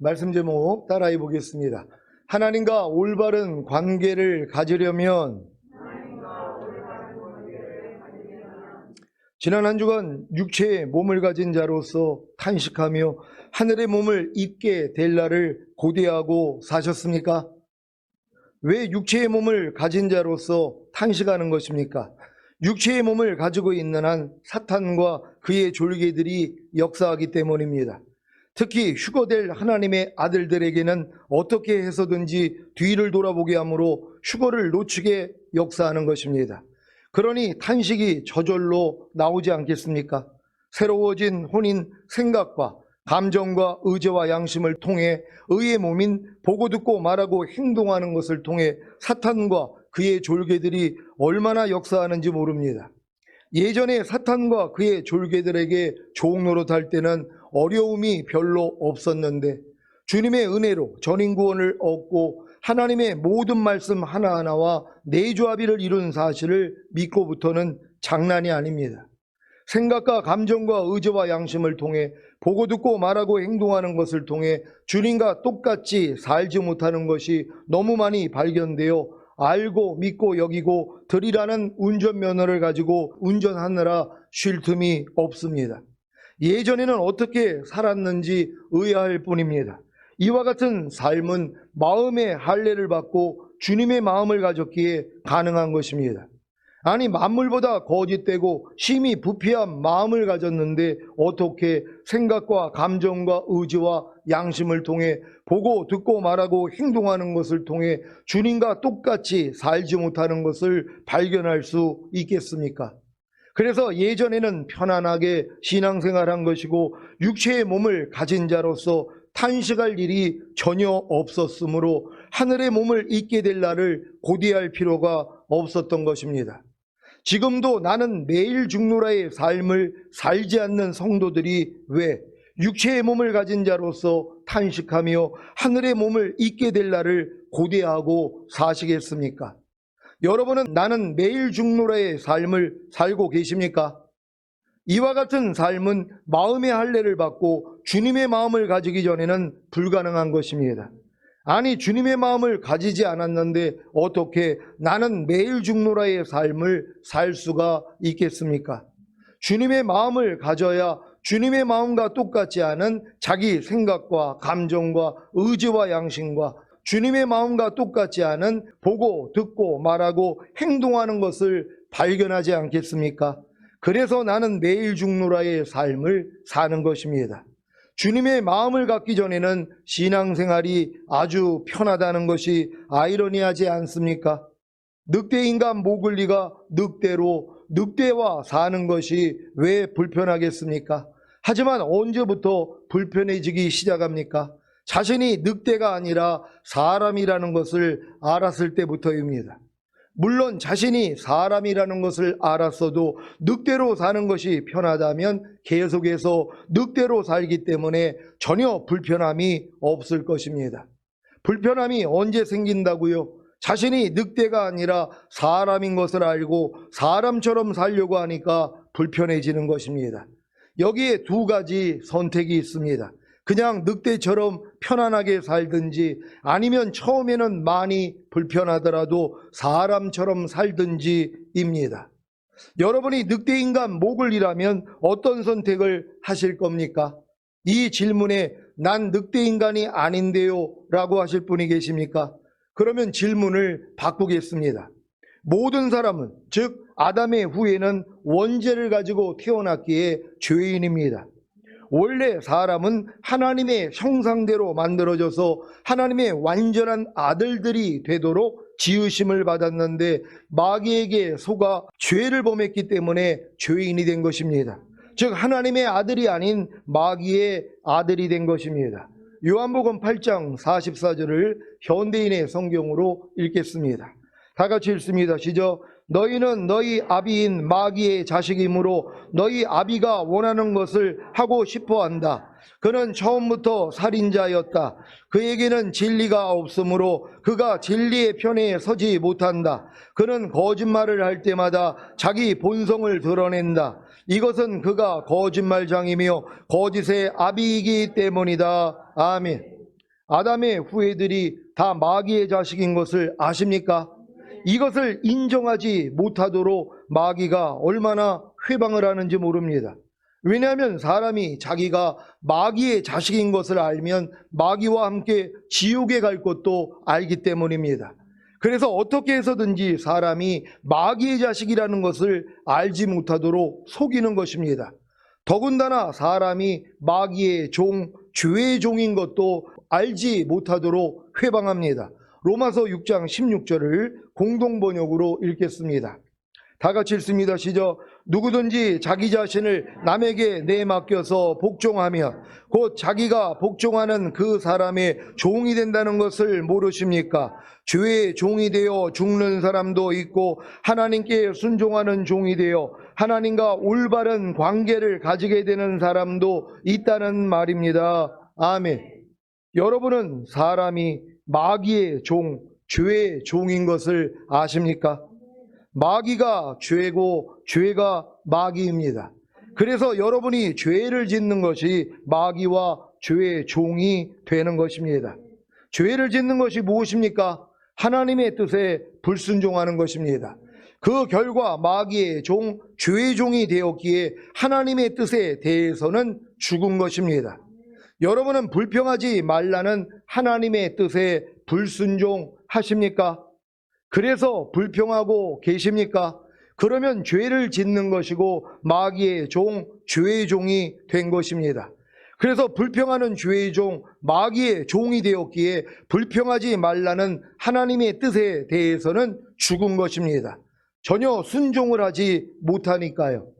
말씀 제목 따라해 보겠습니다. 하나님과 올바른 관계를 가지려면 지난 한 주간 육체의 몸을 가진 자로서 탄식하며 하늘의 몸을 입게 될 날을 고대하고 사셨습니까? 왜 육체의 몸을 가진 자로서 탄식하는 것입니까? 육체의 몸을 가지고 있는 한 사탄과 그의 졸개들이 역사하기 때문입니다. 특히 휴거될 하나님의 아들들에게는 어떻게 해서든지 뒤를 돌아보게 하므로 휴거를 놓치게 역사하는 것입니다. 그러니 탄식이 저절로 나오지 않겠습니까? 새로워진 혼인 생각과 감정과 의지와 양심을 통해 의의 몸인 보고 듣고 말하고 행동하는 것을 통해 사탄과 그의 졸개들이 얼마나 역사하는지 모릅니다. 예전에 사탄과 그의 졸개들에게 종노릇할 때는 어려움이 별로 없었는데 주님의 은혜로 전인구원을 얻고 하나님의 모든 말씀 하나하나와 내조합의를 이룬 사실을 믿고부터는 장난이 아닙니다. 생각과 감정과 의지와 양심을 통해 보고 듣고 말하고 행동하는 것을 통해 주님과 똑같이 살지 못하는 것이 너무 많이 발견되어 알고 믿고 여기고 들이라는 운전면허를 가지고 운전하느라 쉴 틈이 없습니다. 예전에는 어떻게 살았는지 의아할 뿐입니다. 이와 같은 삶은 마음의 할례를 받고 주님의 마음을 가졌기에 가능한 것입니다. 아니 만물보다 거짓되고 심히 부패한 마음을 가졌는데 어떻게 생각과 감정과 의지와 양심을 통해 보고 듣고 말하고 행동하는 것을 통해 주님과 똑같이 살지 못하는 것을 발견할 수 있겠습니까? 그래서 예전에는 편안하게 신앙생활한 것이고 육체의 몸을 가진 자로서 탄식할 일이 전혀 없었으므로 하늘의 몸을 잊게 될 날을 고대할 필요가 없었던 것입니다. 지금도 나는 매일 죽노라의 삶을 살지 않는 성도들이 왜 육체의 몸을 가진 자로서 탄식하며 하늘의 몸을 잊게 될 날을 고대하고 사시겠습니까? 여러분은 나는 매일 죽노라의 삶을 살고 계십니까? 이와 같은 삶은 마음의 할례를 받고 주님의 마음을 가지기 전에는 불가능한 것입니다. 아니 주님의 마음을 가지지 않았는데 어떻게 나는 매일 죽노라의 삶을 살 수가 있겠습니까? 주님의 마음을 가져야 주님의 마음과 똑같지 않은 자기 생각과 감정과 의지와 양심과 주님의 마음과 똑같지 않은 보고 듣고 말하고 행동하는 것을 발견하지 않겠습니까? 그래서 나는 매일 죽노라의 삶을 사는 것입니다. 주님의 마음을 갖기 전에는 신앙생활이 아주 편하다는 것이 아이러니하지 않습니까? 늑대 인간 모글리가 늑대로 늑대와 사는 것이 왜 불편하겠습니까? 하지만 언제부터 불편해지기 시작합니까? 자신이 늑대가 아니라 사람이라는 것을 알았을 때부터입니다. 물론 자신이 사람이라는 것을 알았어도 늑대로 사는 것이 편하다면 계속해서 늑대로 살기 때문에 전혀 불편함이 없을 것입니다. 불편함이 언제 생긴다고요? 자신이 늑대가 아니라 사람인 것을 알고 사람처럼 살려고 하니까 불편해지는 것입니다. 여기에 두 가지 선택이 있습니다. 그냥 늑대처럼 편안하게 살든지 아니면 처음에는 많이 불편하더라도 사람처럼 살든지입니다. 여러분이 늑대인간 목을이라면 어떤 선택을 하실 겁니까? 이 질문에 난 늑대인간이 아닌데요 라고 하실 분이 계십니까? 그러면 질문을 바꾸겠습니다. 모든 사람은 즉 아담의 후에는 원죄를 가지고 태어났기에 죄인입니다. 원래 사람은 하나님의 형상대로 만들어져서 하나님의 완전한 아들들이 되도록 지으심을 받았는데 마귀에게 속아 죄를 범했기 때문에 죄인이 된 것입니다. 즉 하나님의 아들이 아닌 마귀의 아들이 된 것입니다. 요한복음 8장 44절을 현대인의 성경으로 읽겠습니다. 다 같이 읽습니다. 시작. 너희는 너희 아비인 마귀의 자식이므로 너희 아비가 원하는 것을 하고 싶어 한다. 그는 처음부터 살인자였다. 그에게는 진리가 없으므로 그가 진리의 편에 서지 못한다. 그는 거짓말을 할 때마다 자기 본성을 드러낸다. 이것은 그가 거짓말장이며 거짓의 아비이기 때문이다. 아멘. 아담의 후예들이 다 마귀의 자식인 것을 아십니까? 이것을 인정하지 못하도록 마귀가 얼마나 회방을 하는지 모릅니다. 왜냐하면 사람이 자기가 마귀의 자식인 것을 알면 마귀와 함께 지옥에 갈 것도 알기 때문입니다. 그래서 어떻게 해서든지 사람이 마귀의 자식이라는 것을 알지 못하도록 속이는 것입니다. 더군다나 사람이 마귀의 종, 죄의 종인 것도 알지 못하도록 회방합니다. 로마서 6장 16절을 공동 번역으로 읽겠습니다. 다 같이 읽습니다. 시작. 누구든지 자기 자신을 남에게 내맡겨서 복종하며 곧 자기가 복종하는 그 사람의 종이 된다는 것을 모르십니까? 죄의 종이 되어 죽는 사람도 있고 하나님께 순종하는 종이 되어 하나님과 올바른 관계를 가지게 되는 사람도 있다는 말입니다. 아멘. 여러분은 사람이 마귀의 종, 죄의 종인 것을 아십니까? 마귀가 죄고 죄가 마귀입니다. 그래서 여러분이 죄를 짓는 것이 마귀와 죄의 종이 되는 것입니다. 죄를 짓는 것이 무엇입니까? 하나님의 뜻에 불순종하는 것입니다. 그 결과 마귀의 종, 죄의 종이 되었기에 하나님의 뜻에 대해서는 죽은 것입니다. 여러분은 불평하지 말라는 하나님의 뜻에 불순종하십니까? 그래서 불평하고 계십니까? 그러면 죄를 짓는 것이고 마귀의 종, 죄의 종이 된 것입니다. 그래서 불평하는 죄의 종, 마귀의 종이 되었기에 불평하지 말라는 하나님의 뜻에 대해서는 죽은 것입니다. 전혀 순종을 하지 못하니까요.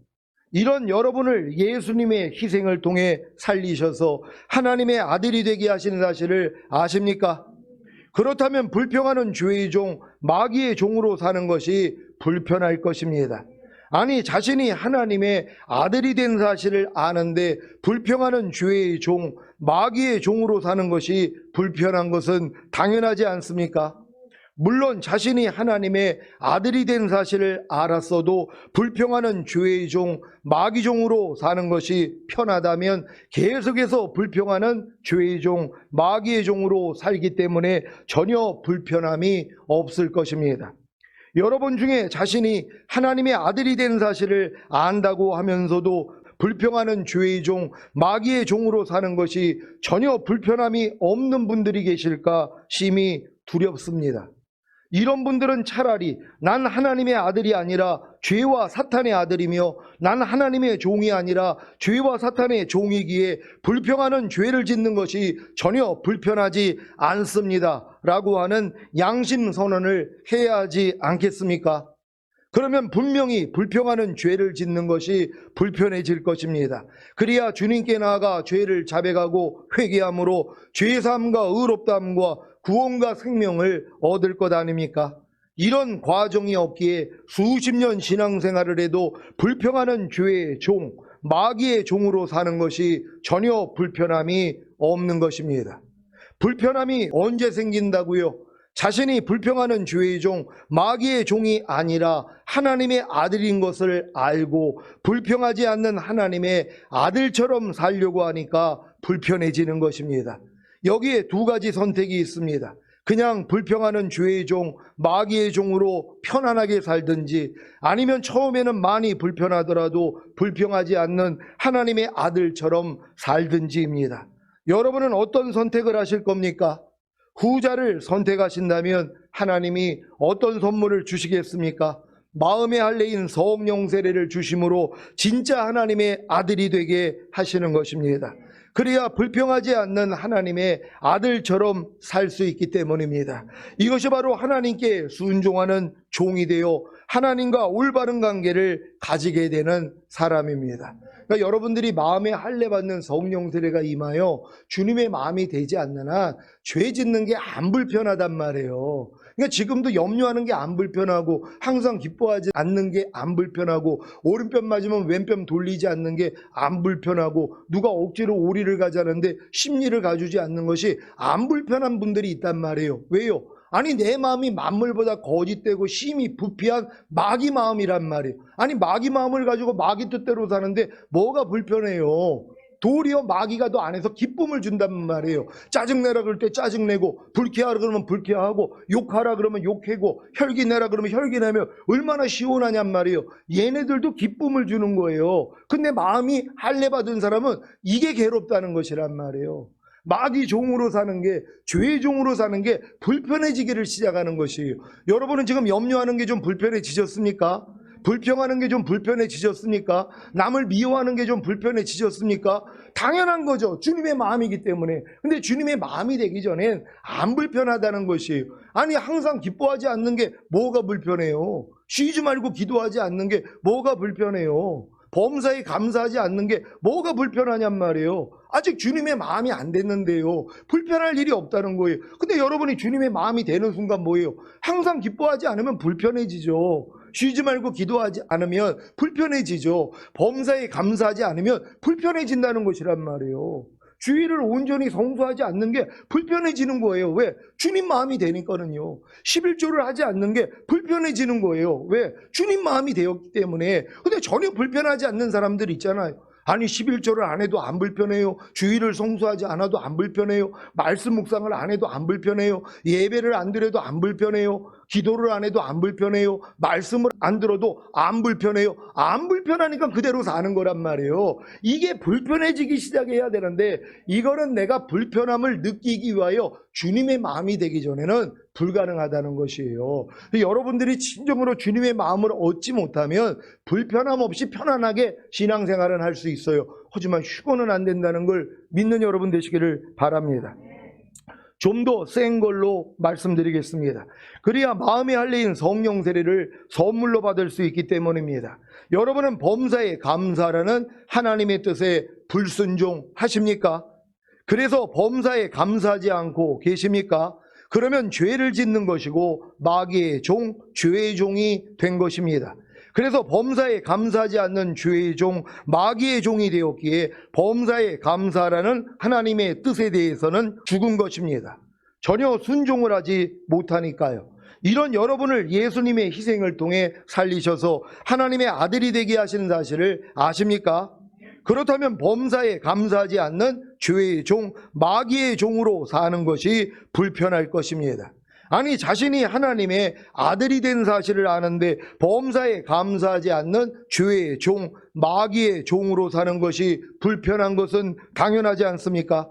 이런 여러분을 예수님의 희생을 통해 살리셔서 하나님의 아들이 되게 하시는 사실을 아십니까? 그렇다면 불평하는 죄의 종, 마귀의 종으로 사는 것이 불편할 것입니다. 아니, 자신이 하나님의 아들이 된 사실을 아는데 불평하는 죄의 종, 마귀의 종으로 사는 것이 불편한 것은 당연하지 않습니까? 물론 자신이 하나님의 아들이 된 사실을 알았어도 불평하는 죄의 종, 마귀 종으로 사는 것이 편하다면 계속해서 불평하는 죄의 종, 마귀의 종으로 살기 때문에 전혀 불편함이 없을 것입니다. 여러분 중에 자신이 하나님의 아들이 된 사실을 안다고 하면서도 불평하는 죄의 종, 마귀의 종으로 사는 것이 전혀 불편함이 없는 분들이 계실까 심히 두렵습니다. 이런 분들은 차라리 난 하나님의 아들이 아니라 죄와 사탄의 아들이며 난 하나님의 종이 아니라 죄와 사탄의 종이기에 불평하는 죄를 짓는 것이 전혀 불편하지 않습니다. 라고 하는 양심 선언을 해야 하지 않겠습니까? 그러면 분명히 불평하는 죄를 짓는 것이 불편해질 것입니다. 그래야 주님께 나아가 죄를 자백하고 회개함으로 죄사함과 의롭다함과 구원과 생명을 얻을 것 아닙니까? 이런 과정이 없기에 수십 년 신앙생활을 해도 불평하는 죄의 종, 마귀의 종으로 사는 것이 전혀 불편함이 없는 것입니다. 불편함이 언제 생긴다고요? 자신이 불평하는 죄의 종, 마귀의 종이 아니라 하나님의 아들인 것을 알고 불평하지 않는 하나님의 아들처럼 살려고 하니까 불편해지는 것입니다. 여기에 두 가지 선택이 있습니다. 그냥 불평하는 죄의 종, 마귀의 종으로 편안하게 살든지 아니면 처음에는 많이 불편하더라도 불평하지 않는 하나님의 아들처럼 살든지입니다. 여러분은 어떤 선택을 하실 겁니까? 후자를 선택하신다면 하나님이 어떤 선물을 주시겠습니까? 마음의 할례인 성령 세례를 주심으로 진짜 하나님의 아들이 되게 하시는 것입니다. 그래야 불평하지 않는 하나님의 아들처럼 살 수 있기 때문입니다. 이것이 바로 하나님께 순종하는 종이 되어 하나님과 올바른 관계를 가지게 되는 사람입니다. 그러니까 여러분들이 마음에 할례 받는 성령 세례가 임하여 주님의 마음이 되지 않는 한 죄 짓는 게 안 불편하단 말이에요. 그러니까 지금도 염려하는 게 안 불편하고 항상 기뻐하지 않는 게 안 불편하고 오른편 맞으면 왼편 돌리지 않는 게 안 불편하고 누가 억지로 오리를 가자는데 심리를 가주지 않는 것이 안 불편한 분들이 있단 말이에요. 왜요? 아니 내 마음이 만물보다 거짓되고 심히 부피한 마귀 마음이란 말이에요. 아니 마귀 마음을 가지고 마귀 뜻대로 사는데 뭐가 불편해요? 도리어 마귀가 더 안에서 기쁨을 준단 말이에요. 짜증내라 그럴 때 짜증내고 불쾌하라 그러면 불쾌하고 욕하라 그러면 욕하고 혈기내라 그러면 혈기내며 얼마나 시원하냔 말이에요. 얘네들도 기쁨을 주는 거예요. 근데 마음이 할례 받은 사람은 이게 괴롭다는 것이란 말이에요. 마귀 종으로 사는 게 죄의 종으로 사는 게 불편해지기를 시작하는 것이에요. 여러분은 지금 염려하는 게 좀 불편해지셨습니까? 불평하는 게 좀 불편해지셨습니까? 남을 미워하는 게 좀 불편해지셨습니까? 당연한 거죠. 주님의 마음이기 때문에. 근데 주님의 마음이 되기 전엔 안 불편하다는 것이에요. 아니, 항상 기뻐하지 않는 게 뭐가 불편해요? 쉬지 말고 기도하지 않는 게 뭐가 불편해요? 범사에 감사하지 않는 게 뭐가 불편하냔 말이에요. 아직 주님의 마음이 안 됐는데요. 불편할 일이 없다는 거예요. 근데 여러분이 주님의 마음이 되는 순간 뭐예요? 항상 기뻐하지 않으면 불편해지죠. 쉬지 말고 기도하지 않으면 불편해지죠. 범사에 감사하지 않으면 불편해진다는 것이란 말이에요. 주의를 온전히 성수하지 않는 게 불편해지는 거예요. 왜? 주님 마음이 되니까는요. 11조를 하지 않는 게 불편해지는 거예요. 왜? 주님 마음이 되었기 때문에. 근데 전혀 불편하지 않는 사람들 있잖아요. 아니 11조를 안 해도 안 불편해요. 주의를 성수하지 않아도 안 불편해요. 말씀 묵상을 안 해도 안 불편해요. 예배를 안 드려도 안 불편해요. 기도를 안 해도 안 불편해요. 말씀을 안 들어도 안 불편해요. 안 불편하니까 그대로 사는 거란 말이에요. 이게 불편해지기 시작해야 되는데 이거는 내가 불편함을 느끼기 위하여 주님의 마음이 되기 전에는 불가능하다는 것이에요. 여러분들이 진정으로 주님의 마음을 얻지 못하면 불편함 없이 편안하게 신앙생활은 할 수 있어요. 하지만 휴거는 안 된다는 걸 믿는 여러분 되시기를 바랍니다. 좀 더 센 걸로 말씀드리겠습니다. 그래야 마음의 할례인 성령 세례를 선물로 받을 수 있기 때문입니다. 여러분은 범사에 감사라는 하나님의 뜻에 불순종하십니까? 그래서 범사에 감사하지 않고 계십니까? 그러면 죄를 짓는 것이고 마귀의 종, 죄의 종이 된 것입니다. 그래서 범사에 감사하지 않는 죄의 종, 마귀의 종이 되었기에 범사에 감사라는 하나님의 뜻에 대해서는 죽은 것입니다. 전혀 순종을 하지 못하니까요. 이런 여러분을 예수님의 희생을 통해 살리셔서 하나님의 아들이 되게 하시는 사실을 아십니까? 그렇다면 범사에 감사하지 않는 죄의 종, 마귀의 종으로 사는 것이 불편할 것입니다. 아니 자신이 하나님의 아들이 된 사실을 아는데 범사에 감사하지 않는 죄의 종, 마귀의 종으로 사는 것이 불편한 것은 당연하지 않습니까?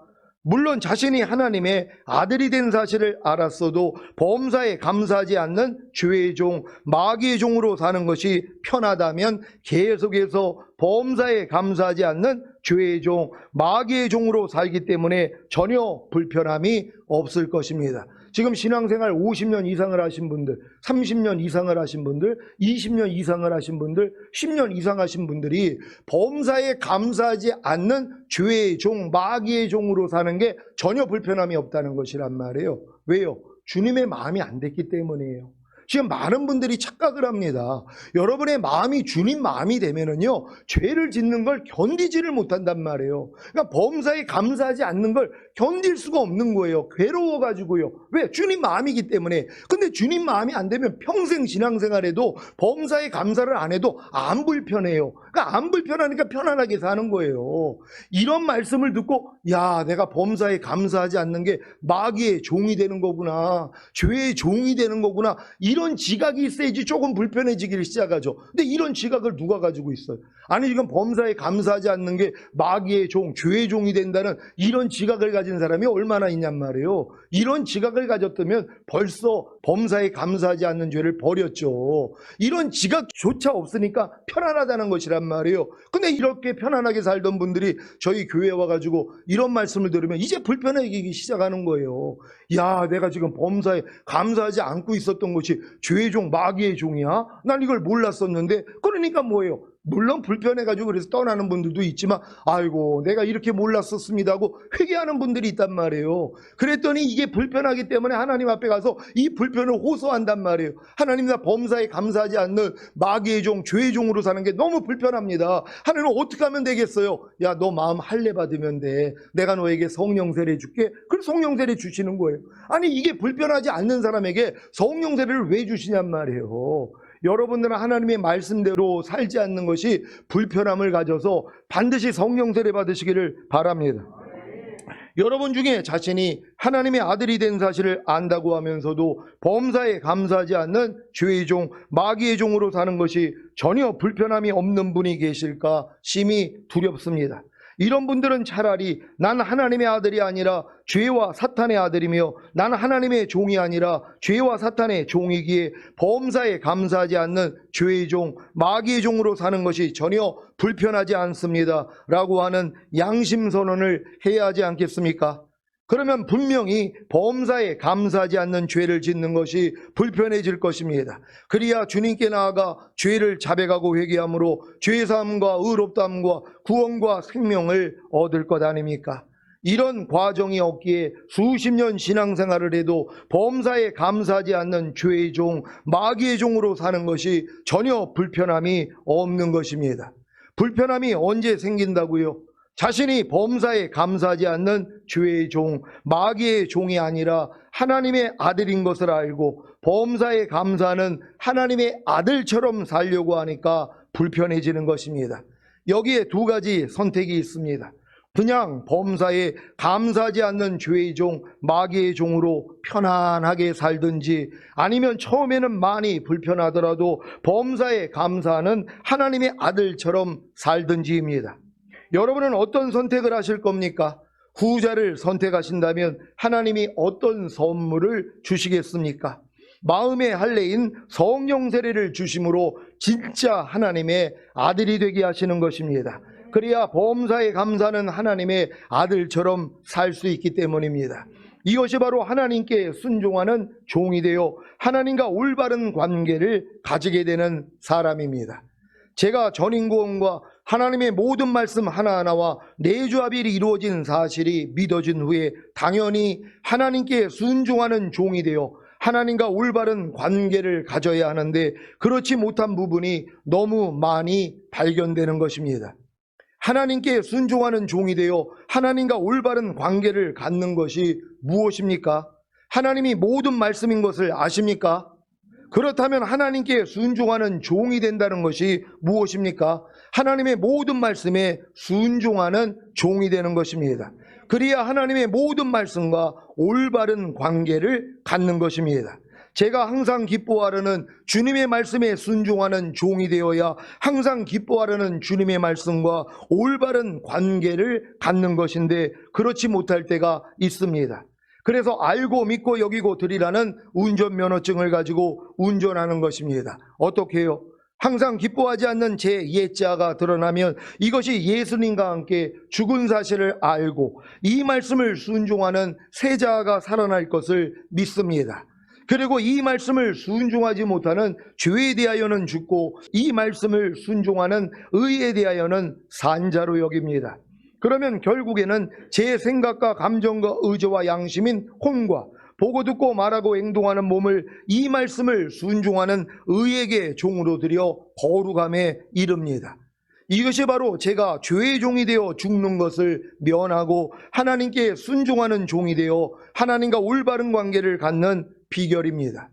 물론 자신이 하나님의 아들이 된 사실을 알았어도 범사에 감사하지 않는 죄의 종, 마귀의 종으로 사는 것이 편하다면 계속해서 범사에 감사하지 않는 죄의 종, 마귀의 종으로 살기 때문에 전혀 불편함이 없을 것입니다. 지금 신앙생활 50년 이상을 하신 분들, 30년 이상을 하신 분들, 20년 이상을 하신 분들, 10년 이상 하신 분들이 범사에 감사하지 않는 죄의 종, 마귀의 종으로 사는 게 전혀 불편함이 없다는 것이란 말이에요. 왜요? 주님의 마음이 안 됐기 때문이에요. 지금 많은 분들이 착각을 합니다. 여러분의 마음이 주님 마음이 되면은요, 죄를 짓는 걸 견디지를 못한단 말이에요. 그러니까 범사에 감사하지 않는 걸 견딜 수가 없는 거예요. 괴로워가지고요. 왜? 주님 마음이기 때문에. 근데 주님 마음이 안 되면 평생 신앙생활에도 범사에 감사를 안 해도 안 불편해요. 그러니까 안 불편하니까 편안하게 사는 거예요. 이런 말씀을 듣고, 야, 내가 범사에 감사하지 않는 게 마귀의 종이 되는 거구나. 죄의 종이 되는 거구나. 이런 지각이 있어야지 조금 불편해지기를 시작하죠. 근데 이런 지각을 누가 가지고 있어요? 아니, 지금 범사에 감사하지 않는 게 마귀의 종, 죄의 종이 된다는 이런 지각을 가진 사람이 얼마나 있냔 말이에요. 이런 지각을 가졌다면 벌써 범사에 감사하지 않는 죄를 버렸죠. 이런 지각조차 없으니까 편안하다는 것이란 말이에요. 근데 이렇게 편안하게 살던 분들이 저희 교회에 와가지고 이런 말씀을 들으면 이제 불편해지기 시작하는 거예요. 야, 내가 지금 범사에 감사하지 않고 있었던 것이 죄의 종, 마귀의 종이야? 난 이걸 몰랐었는데, 그러니까 뭐예요? 물론 불편해가지고 그래서 떠나는 분들도 있지만, 아이고, 내가 이렇게 몰랐었습니다 하고 회개하는 분들이 있단 말이에요. 그랬더니 이게 불편하기 때문에 하나님 앞에 가서 이 불편을 호소한단 말이에요. 하나님 나 범사에 감사하지 않는 마귀의 종, 죄의 종으로 사는 게 너무 불편합니다. 하나님 어떻게 하면 되겠어요? 야, 너 마음 할례 받으면 돼. 내가 너에게 성령 세례 줄게. 그럼 성령 세례 주시는 거예요. 아니 이게 불편하지 않는 사람에게 성령 세례를 왜 주시냔 말이에요. 여러분들은 하나님의 말씀대로 살지 않는 것이 불편함을 가져서 반드시 성령 세례 받으시기를 바랍니다. 여러분 중에 자신이 하나님의 아들이 된 사실을 안다고 하면서도 범사에 감사하지 않는 죄의 종, 마귀의 종으로 사는 것이 전혀 불편함이 없는 분이 계실까 심히 두렵습니다. 이런 분들은 차라리 난 하나님의 아들이 아니라 죄와 사탄의 아들이며 난 하나님의 종이 아니라 죄와 사탄의 종이기에 범사에 감사하지 않는 죄의 종, 마귀의 종으로 사는 것이 전혀 불편하지 않습니다. 라고 하는 양심 선언을 해야 하지 않겠습니까? 그러면 분명히 범사에 감사하지 않는 죄를 짓는 것이 불편해질 것입니다. 그리야 주님께 나아가 죄를 자백하고 회개함으로 죄사함과 의롭다함과 구원과 생명을 얻을 것 아닙니까? 이런 과정이 없기에 수십 년 신앙생활을 해도 범사에 감사하지 않는 죄의 종, 마귀의 종으로 사는 것이 전혀 불편함이 없는 것입니다. 불편함이 언제 생긴다고요? 자신이 범사에 감사하지 않는 죄의 종, 마귀의 종이 아니라 하나님의 아들인 것을 알고 범사에 감사하는 하나님의 아들처럼 살려고 하니까 불편해지는 것입니다. 여기에 두 가지 선택이 있습니다. 그냥 범사에 감사하지 않는 죄의 종, 마귀의 종으로 편안하게 살든지 아니면 처음에는 많이 불편하더라도 범사에 감사하는 하나님의 아들처럼 살든지입니다. 여러분은 어떤 선택을 하실 겁니까? 후자를 선택하신다면 하나님이 어떤 선물을 주시겠습니까? 마음의 할례인 성령 세례를 주심으로 진짜 하나님의 아들이 되게 하시는 것입니다. 그래야 범사에 감사하는 하나님의 아들처럼 살 수 있기 때문입니다. 이것이 바로 하나님께 순종하는 종이 되어 하나님과 올바른 관계를 가지게 되는 사람입니다. 제가 전인구원과 하나님의 모든 말씀 하나하나와 내주합일이 이루어진 사실이 믿어진 후에 당연히 하나님께 순종하는 종이 되어 하나님과 올바른 관계를 가져야 하는데 그렇지 못한 부분이 너무 많이 발견되는 것입니다. 하나님께 순종하는 종이 되어 하나님과 올바른 관계를 갖는 것이 무엇입니까? 하나님이 모든 말씀인 것을 아십니까? 그렇다면 하나님께 순종하는 종이 된다는 것이 무엇입니까? 하나님의 모든 말씀에 순종하는 종이 되는 것입니다. 그래야 하나님의 모든 말씀과 올바른 관계를 갖는 것입니다. 제가 항상 기뻐하려는 주님의 말씀에 순종하는 종이 되어야 항상 기뻐하려는 주님의 말씀과 올바른 관계를 갖는 것인데 그렇지 못할 때가 있습니다. 그래서 알고 믿고 여기고 드리라는 운전면허증을 가지고 운전하는 것입니다. 어떻게 해요? 항상 기뻐하지 않는 제 옛자가 드러나면 이것이 예수님과 함께 죽은 사실을 알고 이 말씀을 순종하는 새 자가 살아날 것을 믿습니다. 그리고 이 말씀을 순종하지 못하는 죄에 대하여는 죽고 이 말씀을 순종하는 의에 대하여는 산자로 여깁니다. 그러면 결국에는 제 생각과 감정과 의지와 양심인 혼과 보고 듣고 말하고 행동하는 몸을 이 말씀을 순종하는 의에게 종으로 들여 거룩함에 이릅니다. 이것이 바로 제가 죄의 종이 되어 죽는 것을 면하고 하나님께 순종하는 종이 되어 하나님과 올바른 관계를 갖는 비결입니다.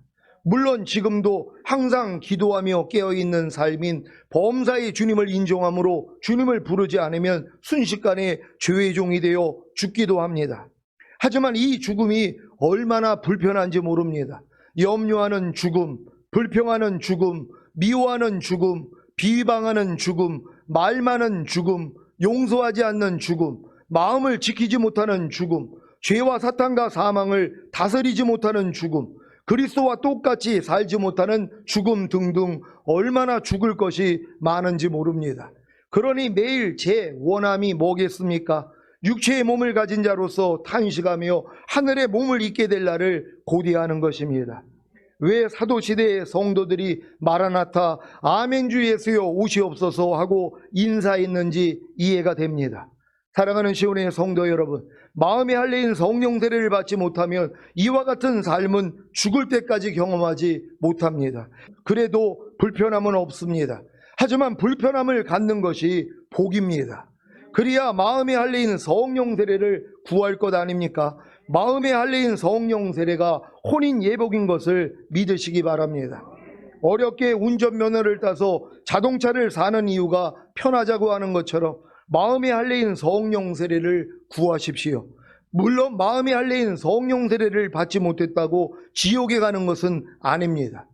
물론 지금도 항상 기도하며 깨어있는 삶인 범사의 주님을 인정함으로 주님을 부르지 않으면 순식간에 죄의 종이 되어 죽기도 합니다. 하지만 이 죽음이 얼마나 불편한지 모릅니다. 염려하는 죽음, 불평하는 죽음, 미워하는 죽음, 비방하는 죽음, 말 많은 죽음, 용서하지 않는 죽음, 마음을 지키지 못하는 죽음, 죄와 사탄과 사망을 다스리지 못하는 죽음, 그리스도와 똑같이 살지 못하는 죽음 등등 얼마나 죽을 것이 많은지 모릅니다. 그러니 매일 제 원함이 뭐겠습니까? 육체의 몸을 가진 자로서 탄식하며 하늘의 몸을 입게 될 날을 고대하는 것입니다. 왜 사도시대의 성도들이 마라나타 아멘주 예수여 오시옵소서 하고 인사했는지 이해가 됩니다. 사랑하는 시온의 성도 여러분, 마음의 할례인 성령 세례를 받지 못하면 이와 같은 삶은 죽을 때까지 경험하지 못합니다. 그래도 불편함은 없습니다. 하지만 불편함을 갖는 것이 복입니다. 그래야 마음의 할례인 성령 세례를 구할 것 아닙니까? 마음의 할례인 성령 세례가 혼인 예복인 것을 믿으시기 바랍니다. 어렵게 운전면허를 따서 자동차를 사는 이유가 편하자고 하는 것처럼 마음의 할례인 성령 세례를 구하십시오. 물론 마음의 할례인 성령 세례를 받지 못했다고 지옥에 가는 것은 아닙니다.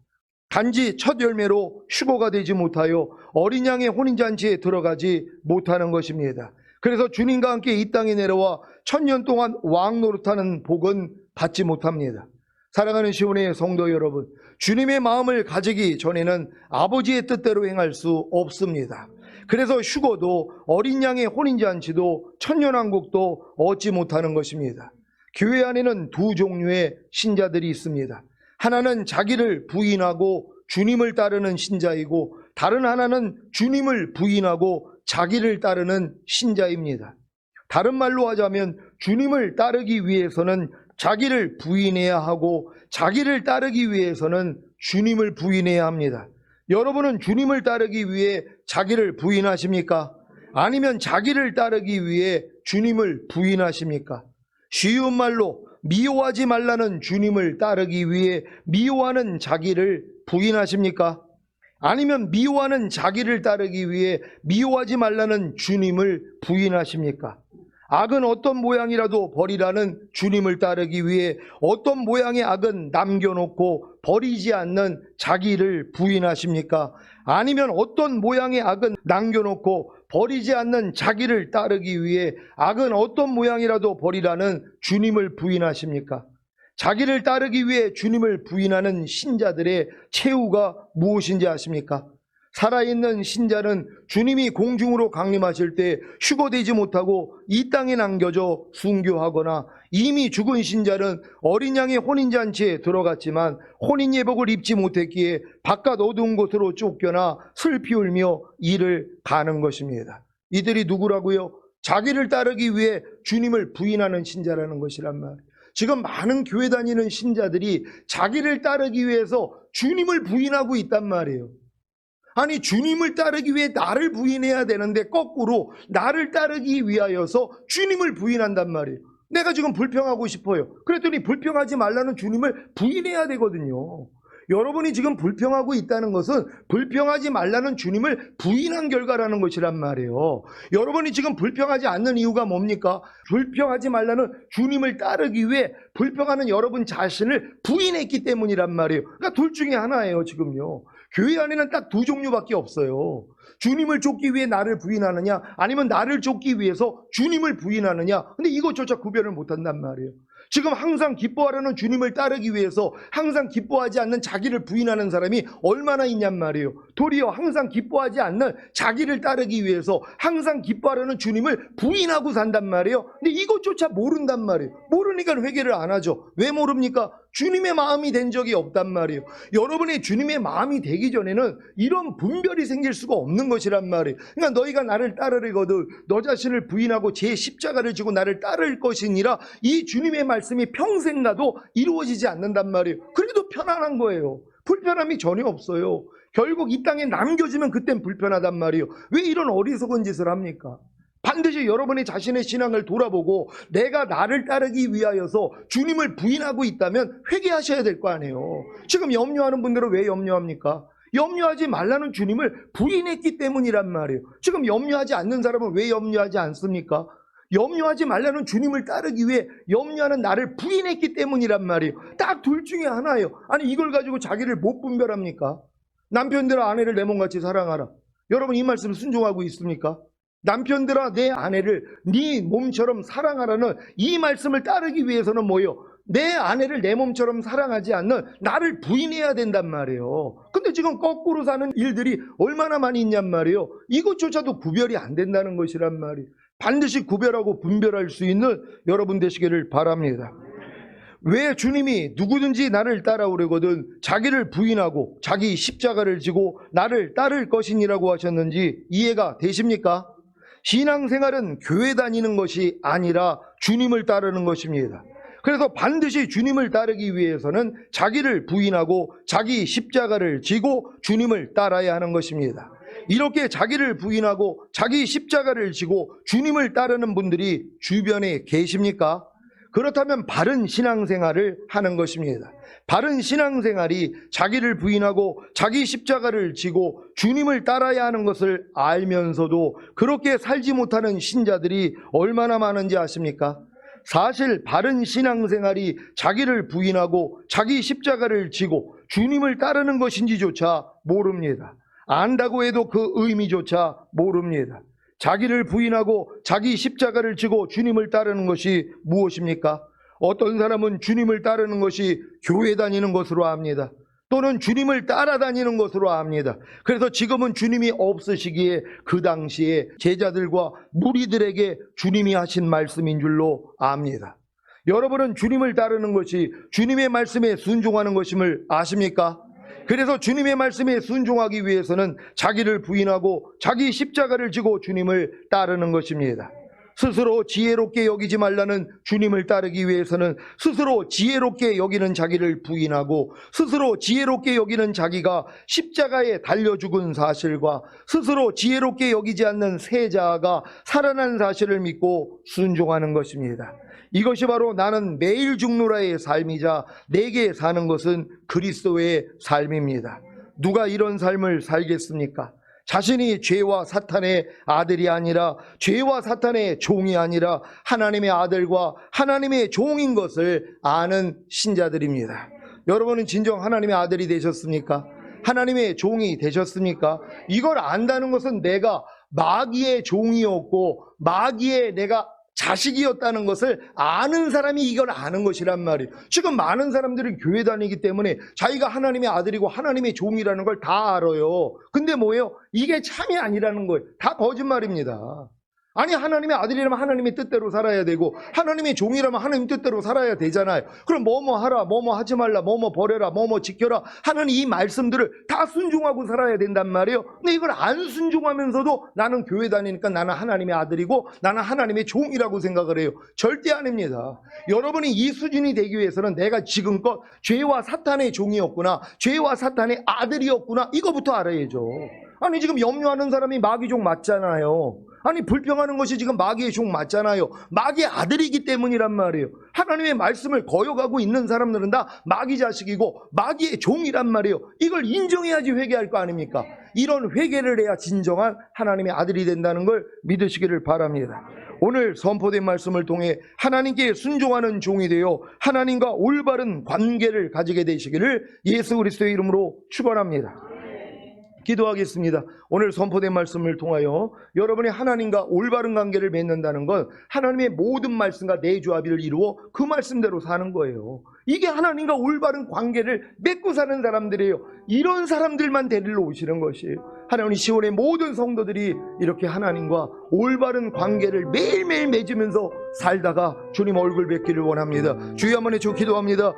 단지 첫 열매로 휴거가 되지 못하여 어린 양의 혼인잔치에 들어가지 못하는 것입니다. 그래서 주님과 함께 이 땅에 내려와 천년 동안 왕 노릇하는 복은 받지 못합니다. 사랑하는 시온의 성도 여러분, 주님의 마음을 가지기 전에는 아버지의 뜻대로 행할 수 없습니다. 그래서 휴거도 어린 양의 혼인잔치도 천년왕국도 얻지 못하는 것입니다. 교회 안에는 두 종류의 신자들이 있습니다. 하나는 자기를 부인하고 주님을 따르는 신자이고 다른 하나는 주님을 부인하고 자기를 따르는 신자입니다. 다른 말로 하자면 주님을 따르기 위해서는 자기를 부인해야 하고 자기를 따르기 위해서는 주님을 부인해야 합니다. 여러분은 주님을 따르기 위해 자기를 부인하십니까? 아니면 자기를 따르기 위해 주님을 부인하십니까? 쉬운 말로 미워하지 말라는 주님을 따르기 위해 미워하는 자기를 부인하십니까? 아니면 미워하는 자기를 따르기 위해 미워하지 말라는 주님을 부인하십니까? 악은 어떤 모양이라도 버리라는 주님을 따르기 위해 어떤 모양의 악은 남겨놓고 버리지 않는 자기를 부인하십니까? 아니면 어떤 모양의 악은 남겨놓고 버리지 않는 자기를 따르기 위해 악은 어떤 모양이라도 버리라는 주님을 부인하십니까? 자기를 따르기 위해 주님을 부인하는 신자들의 최후가 무엇인지 아십니까? 살아있는 신자는 주님이 공중으로 강림하실 때 휴거되지 못하고 이 땅에 남겨져 순교하거나 이미 죽은 신자는 어린 양의 혼인잔치에 들어갔지만 혼인 예복을 입지 못했기에 바깥 어두운 곳으로 쫓겨나 슬피 울며 일을 가는 것입니다. 이들이 누구라고요? 자기를 따르기 위해 주님을 부인하는 신자라는 것이란 말이에요. 지금 많은 교회 다니는 신자들이 자기를 따르기 위해서 주님을 부인하고 있단 말이에요. 아니 주님을 따르기 위해 나를 부인해야 되는데 거꾸로 나를 따르기 위하여서 주님을 부인한단 말이에요. 내가 지금 불평하고 싶어요. 그랬더니 불평하지 말라는 주님을 부인해야 되거든요. 여러분이 지금 불평하고 있다는 것은 불평하지 말라는 주님을 부인한 결과라는 것이란 말이에요. 여러분이 지금 불평하지 않는 이유가 뭡니까? 불평하지 말라는 주님을 따르기 위해 불평하는 여러분 자신을 부인했기 때문이란 말이에요. 그러니까 둘 중에 하나예요, 지금요. 교회 안에는 딱 두 종류밖에 없어요. 주님을 쫓기 위해 나를 부인하느냐, 아니면 나를 쫓기 위해서 주님을 부인하느냐. 근데 이것조차 구별을 못한단 말이에요. 지금 항상 기뻐하려는 주님을 따르기 위해서 항상 기뻐하지 않는 자기를 부인하는 사람이 얼마나 있냔 말이에요. 도리어 항상 기뻐하지 않는 자기를 따르기 위해서 항상 기뻐하려는 주님을 부인하고 산단 말이에요. 근데 이것조차 모른단 말이에요. 모르니까 회개를 안 하죠. 왜 모릅니까? 주님의 마음이 된 적이 없단 말이에요. 여러분의 주님의 마음이 되기 전에는 이런 분별이 생길 수가 없는 것이란 말이에요. 그러니까 너희가 나를 따르거든 너 자신을 부인하고 제 십자가를 지고 나를 따를 것이니라 이 주님의 말씀이 평생 가도 이루어지지 않는단 말이에요. 그래도 편안한 거예요. 불편함이 전혀 없어요. 결국 이 땅에 남겨지면 그땐 불편하단 말이에요. 왜 이런 어리석은 짓을 합니까? 반드시 여러분의 자신의 신앙을 돌아보고 내가 나를 따르기 위하여서 주님을 부인하고 있다면 회개하셔야 될 거 아니에요. 지금 염려하는 분들은 왜 염려합니까? 염려하지 말라는 주님을 부인했기 때문이란 말이에요. 지금 염려하지 않는 사람은 왜 염려하지 않습니까? 염려하지 말라는 주님을 따르기 위해 염려하는 나를 부인했기 때문이란 말이에요. 딱 둘 중에 하나예요. 아니 이걸 가지고 자기를 못 분별합니까? 남편들아 아내를 내 몸같이 사랑하라. 여러분 이 말씀 순종하고 있습니까? 남편들아 내 아내를 네 몸처럼 사랑하라는 이 말씀을 따르기 위해서는 뭐예요? 내 아내를 내 몸처럼 사랑하지 않는 나를 부인해야 된단 말이에요. 근데 지금 거꾸로 사는 일들이 얼마나 많이 있냔 말이에요. 이것조차도 구별이 안 된다는 것이란 말이에요. 반드시 구별하고 분별할 수 있는 여러분 되시기를 바랍니다. 왜 주님이 누구든지 나를 따라오려거든 자기를 부인하고 자기 십자가를 지고 나를 따를 것이니라고 하셨는지 이해가 되십니까? 신앙생활은 교회 다니는 것이 아니라 주님을 따르는 것입니다. 그래서 반드시 주님을 따르기 위해서는 자기를 부인하고 자기 십자가를 지고 주님을 따라야 하는 것입니다. 이렇게 자기를 부인하고 자기 십자가를 지고 주님을 따르는 분들이 주변에 계십니까? 그렇다면 바른 신앙생활을 하는 것입니다. 바른 신앙생활이 자기를 부인하고 자기 십자가를 지고 주님을 따라야 하는 것을 알면서도 그렇게 살지 못하는 신자들이 얼마나 많은지 아십니까? 사실 바른 신앙생활이 자기를 부인하고 자기 십자가를 지고 주님을 따르는 것인지조차 모릅니다. 안다고 해도 그 의미조차 모릅니다. 자기를 부인하고 자기 십자가를 지고 주님을 따르는 것이 무엇입니까? 어떤 사람은 주님을 따르는 것이 교회 다니는 것으로 압니다. 또는 주님을 따라다니는 것으로 압니다. 그래서 지금은 주님이 없으시기에 그 당시에 제자들과 무리들에게 주님이 하신 말씀인 줄로 압니다. 여러분은 주님을 따르는 것이 주님의 말씀에 순종하는 것임을 아십니까? 그래서 주님의 말씀에 순종하기 위해서는 자기를 부인하고 자기 십자가를 지고 주님을 따르는 것입니다. 스스로 지혜롭게 여기지 말라는 주님을 따르기 위해서는 스스로 지혜롭게 여기는 자기를 부인하고 스스로 지혜롭게 여기는 자기가 십자가에 달려 죽은 사실과 스스로 지혜롭게 여기지 않는 세자가 살아난 사실을 믿고 순종하는 것입니다. 이것이 바로 나는 매일 죽노라의 삶이자 내게 사는 것은 그리스도의 삶입니다. 누가 이런 삶을 살겠습니까? 자신이 죄와 사탄의 아들이 아니라 죄와 사탄의 종이 아니라 하나님의 아들과 하나님의 종인 것을 아는 신자들입니다. 여러분은 진정 하나님의 아들이 되셨습니까? 하나님의 종이 되셨습니까? 이걸 안다는 것은 내가 마귀의 종이었고 마귀의 내가 자식이었다는 것을 아는 사람이 이걸 아는 것이란 말이에요. 지금 많은 사람들이 교회 다니기 때문에 자기가 하나님의 아들이고 하나님의 종이라는 걸 다 알아요. 근데 뭐예요? 이게 참이 아니라는 거예요. 다 거짓말입니다. 아니 하나님의 아들이라면 하나님의 뜻대로 살아야 되고 하나님의 종이라면 하나님 뜻대로 살아야 되잖아요. 그럼 뭐뭐 하라, 뭐뭐 하지 말라, 뭐뭐 버려라, 뭐뭐 지켜라 하는 이 말씀들을 다 순종하고 살아야 된단 말이에요. 근데 이걸 안 순종하면서도 나는 교회 다니니까 나는 하나님의 아들이고 나는 하나님의 종이라고 생각을 해요. 절대 아닙니다. 여러분이 이 수준이 되기 위해서는 내가 지금껏 죄와 사탄의 종이었구나, 죄와 사탄의 아들이었구나 이거부터 알아야죠. 아니 지금 염려하는 사람이 마귀종 맞잖아요. 아니 불평하는 것이 지금 마귀의 종 맞잖아요. 마귀의 아들이기 때문이란 말이에요. 하나님의 말씀을 거역하고 있는 사람들은 다 마귀 자식이고 마귀의 종이란 말이에요. 이걸 인정해야지 회개할 거 아닙니까? 이런 회개를 해야 진정한 하나님의 아들이 된다는 걸 믿으시기를 바랍니다. 오늘 선포된 말씀을 통해 하나님께 순종하는 종이 되어 하나님과 올바른 관계를 가지게 되시기를 예수 그리스도의 이름으로 축원합니다. 기도하겠습니다. 오늘 선포된 말씀을 통하여 여러분이 하나님과 올바른 관계를 맺는다는 건 하나님의 모든 말씀과 내 조합의를 이루어 그 말씀대로 사는 거예요. 이게 하나님과 올바른 관계를 맺고 사는 사람들이에요. 이런 사람들만 데리러 오시는 것이에요. 하나님 시온의 모든 성도들이 이렇게 하나님과 올바른 관계를 매일매일 맺으면서 살다가 주님 얼굴 뵙기를 원합니다. 주여 한번 해주 기도합니다.